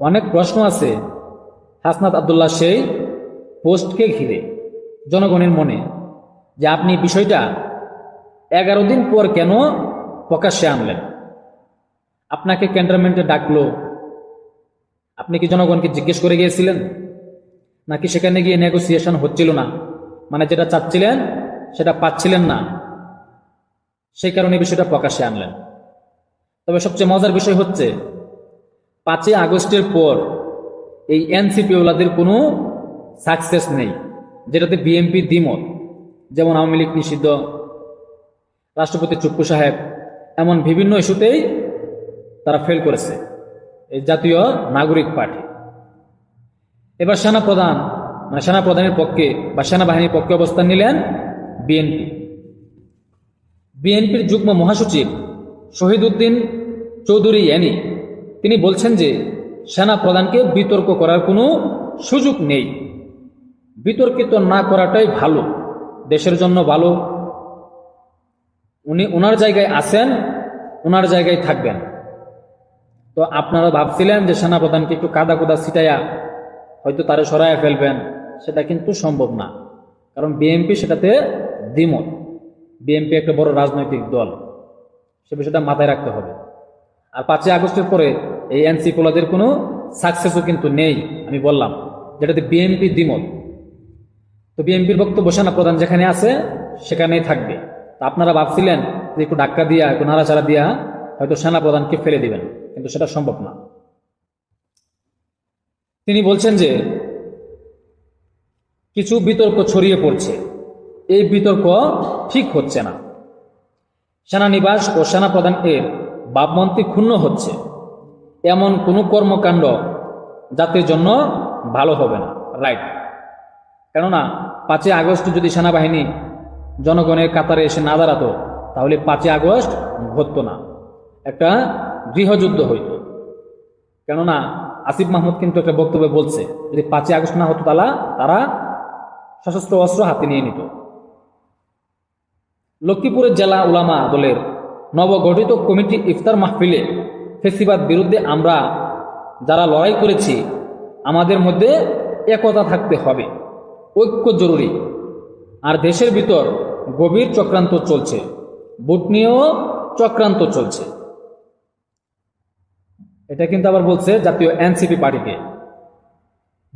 অনেক প্রশ্ন আছে। হাসনাত আবদুল্লাহ সেই পোস্টকে ঘিরে জনগণের মনে যে আপনি বিষয়টা এগারো দিন পর কেন প্রকাশ্যে আনলেন? আপনাকে ক্যান্টনমেন্টে ডাকলো। আপনি কি জনগণকে জিজ্ঞেস করে গিয়েছিলেন? নাকি সেখানে গিয়ে নেগোসিয়েশন হচ্ছিল না? মানে যেটা চাচ্ছিলেন, সেটা পাচ্ছিলেন না। সেই কারণে বিষয়টা প্রকাশ্যে আনলেন। তবে সবচেয়ে মজার বিষয় হচ্ছে পাঁচই আগস্টের পর এই এনসিপি ওলাদের কোনো সাকসেস নেই, যেটাতে বিএনপি দ্বিমত, যেমন আওয়ামী লীগ নিষিদ্ধ, রাষ্ট্রপতি চুপ্পু সাহেব, এমন বিভিন্ন ইস্যুতেই তারা ফেল করেছে, এই জাতীয় নাগরিক পার্টি। এবার সেনা প্রধান মানে সেনা প্রধানের পক্ষে বা সেনাবাহিনীর পক্ষে অবস্থান নিলেন বিএনপি বিএনপির যুগ্ম মহাসচিব শহীদুদ্দিন চৌধুরী এনি তিনি বলছেন যে সেনা প্রধানকে বিতর্ক করার কোনো সুযোগ নেই। বিতর্কিত না করাটাই ভালো, দেশের জন্য ভালো। উনি ওনার জায়গায় আছেন, ওনার জায়গায় থাকবেন। তো আপনারা ভাবছিলেন যে সেনা প্রধানকে একটু কাদা কুদা ছিটাইয়া হয়তো তারা সরাইয়া ফেলবেন, সেটা কিন্তু সম্ভব না। কারণ বিএনপি সেটাতে দ্বিমত। বিএনপি একটা বড় রাজনৈতিক দল, সে বিষয়টা মাথায় রাখতে হবে। আর পাঁচই আগস্টের পরে এই এনসি পোলাদের কোনো সাকসেসও কিন্তু নেই, আমি বললাম। যেটাতে বিএনপি দ্বিমত। তো বিএনপির বক্তব্য সেনা প্রধান যেখানে আছে, সেখানেই থাকবে। তা আপনারা ভাবছিলেন যে একটু ধাক্কা দিয়া, একটু নাড়াচাড়া দিয়া হয়তো সেনা প্রধানকে ফেলে দিবেন, কিন্তু সেটা সম্ভব না। তিনি বলছেন যে, কিছু বিতর্ক ছড়িয়ে পড়ছে। এই বিতর্ক ঠিক হচ্ছে না। সেনানিবাস ও সেনাপ্রধান এর ভাবমন্ত্রী ক্ষুণ্ণ হচ্ছে। এমন কোনো কর্মকাণ্ড জাতির জন্য ভালো হবে না রাইট কেননা পাঁচই আগস্ট যদি সেনাবাহিনী জনগণের কাতারে এসে না দাঁড়াতো, তাহলে পাঁচই আগস্ট ঘটতো না। একটা গৃহযুদ্ধ হইত। কেননা আসিফ মাহমুদ কিন্তু একটা বক্তব্যে বলছে, যদি পাঁচই আগস্ট না হতো তালা, তারা সশস্ত্র অস্ত্র হাতে নিয়ে নিত। লক্ষ্মীপুরের জেলা উলামা দলের নবগঠিত কমিটি ইফতার মাহফিলে ফেসিবাদ বিরুদ্ধে আমরা যারা লড়াই করেছি, আমাদের মধ্যে একতা থাকতে হবে। ঐক্য জরুরি। আর দেশের ভিতর গভীর চক্রান্ত চলছে। বুট নিয়েও চক্রান্ত চলছে। এটা কিন্তু আবার বলছে জাতীয় এনসিপি পার্টিকে।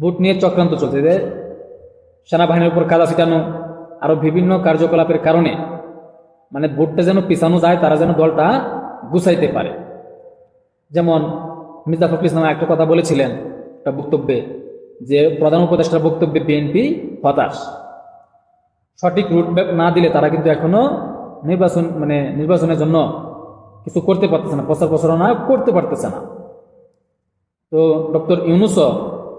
ভোট নিয়ে চক্রান্ত চলছে। যে সেনাবাহিনীর উপর কাদা ছিটানো, আরও বিভিন্ন কার্যকলাপের কারণে মানে ভোটটা যেন পিছানো যায়, তারা যেন দলটা গুছাইতে পারে। যেমন মির্জা ফখরুল ইসলাম একটা কথা বলেছিলেন একটা বক্তব্যে, যে প্রধান উপদেষ্টার বক্তব্যে বিএনপি হতাশ। সঠিক রুটম্যাপ না দিলে তারা কিন্তু এখনও নির্বাচন মানে নির্বাচনের জন্য কিছু করতে পারতেছে না, প্রচার প্রচারণা করতে পারতেছে না। তো ডক্টর ইউনুসও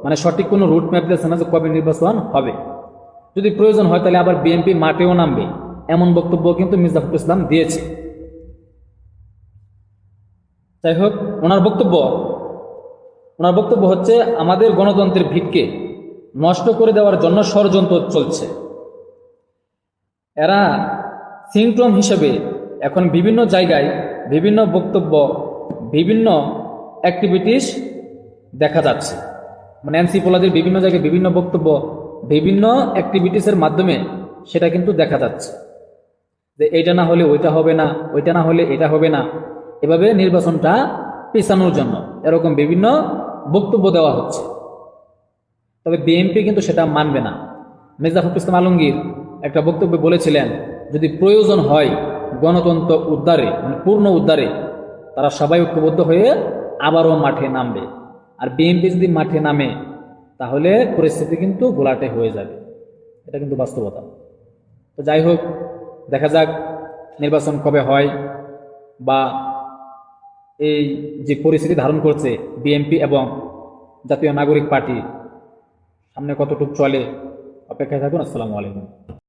মানে সঠিক কোনো রুট ম্যাপ দিতেছে না যে কবে নির্বাচন হবে। যদি প্রয়োজন হয় তাহলে আবার বিএনপি মাঠেও নামবে, এমন বক্তব্য কিন্তু মির্জা ফখরুল ইসলাম দিয়েছে। যাই হোক ওনার বক্তব্য ওনার বক্তব্য হচ্ছে, আমাদের গণতন্ত্রের ভিতকে নষ্ট করে দেওয়ার জন্য ষড়যন্ত্র চলছে। এরা সিংক্রম হিসেবে এখন বিভিন্ন জায়গায় বিভিন্ন বক্তব্য, বিভিন্ন অ্যাক্টিভিটিস দেখা যাচ্ছে। মানে এনসি পোলাদের বিভিন্ন জায়গায় বিভিন্ন বক্তব্য, বিভিন্ন অ্যাক্টিভিটিসের মাধ্যমে সেটা কিন্তু দেখা যাচ্ছে। যে এইটা না হলে ওইটা হবে না, ওইটা না হলে এটা হবে না। এভাবে নির্বাচনটা পেছানোর জন্য এরকম বিভিন্ন বক্তব্য দেওয়া হচ্ছে। তবে বিএনপি কিন্তু সেটা মানবে না। মির্জা ফখরুল ইসলাম আলমগীর একটা বক্তব্যে বলেছিলেন, যদি প্রয়োজন হয় গণতন্ত্র উদ্ধারে মানে পূর্ণ উদ্ধারে, তারা সবাই ঐক্যবদ্ধ হয়ে আবারও মাঠে নামবে। আর বিএনপি যদি মাঠে নামে, তাহলে পরিস্থিতি কিন্তু গোলাটে হয়ে যাবে। এটা কিন্তু বাস্তবতা। তো যাই হোক, দেখা যাক নির্বাচন কবে হয় বা এই যে পরিস্থিতি ধারণ করছে বিএনপি এবং জাতীয় নাগরিক পার্টি, সামনে কতটুকু চলে? অপেক্ষায় থাকুন, আসসালামু আলাইকুম।